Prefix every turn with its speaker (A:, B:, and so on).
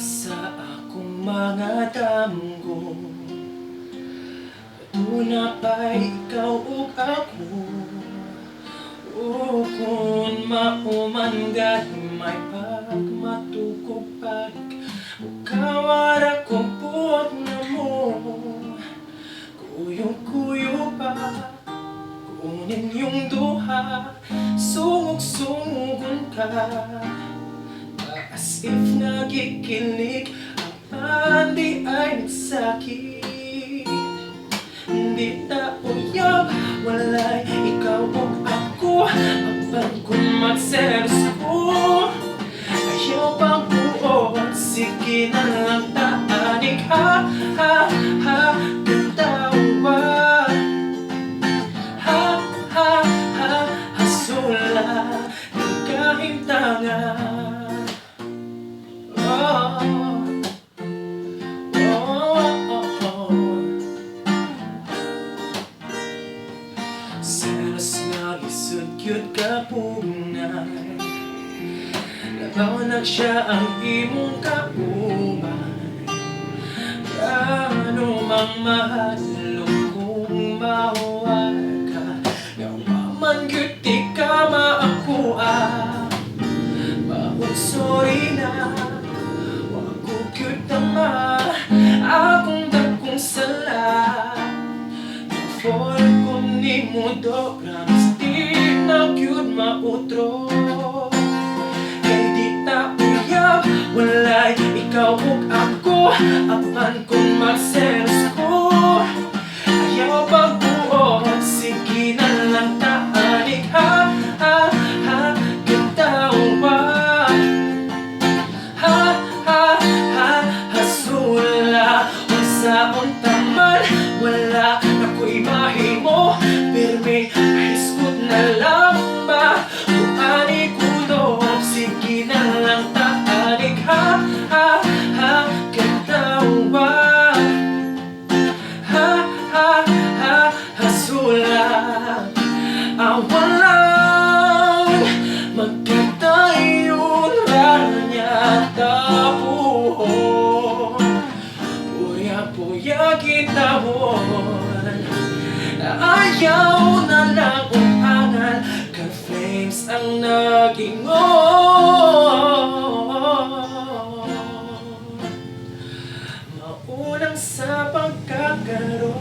A: sa akong mga damgo. Tuna pa ikaw o ako. O kung maumanggad may pagmatukog pag Ukawara kong puot na mo. Kuyong-kuyo pa Kunin yung duha Sungog-sungon ka. As if nagikinig Ang di ay nagsakit. Hindi na uyab Walay ikaw o ako. Abang kung magselos ko Ayaw bang buo? Sige na lang taanig Selos nga isod cute ka punay Nabawanag siya ang imong kaumay Gaano mang mahal kung mawag ka Nawaman di ka maakuha Bawat sorry na Wag ko gyud tama Akong dakong sala kung ni mo do Promise di na gyud mautro. Kay di ta uyab Walay ikaw ug ako Apan kung magselos kuya gitawan Ayaw na lang umangal Ka flames ang naging oh. on Maunang sa pagkakaroon.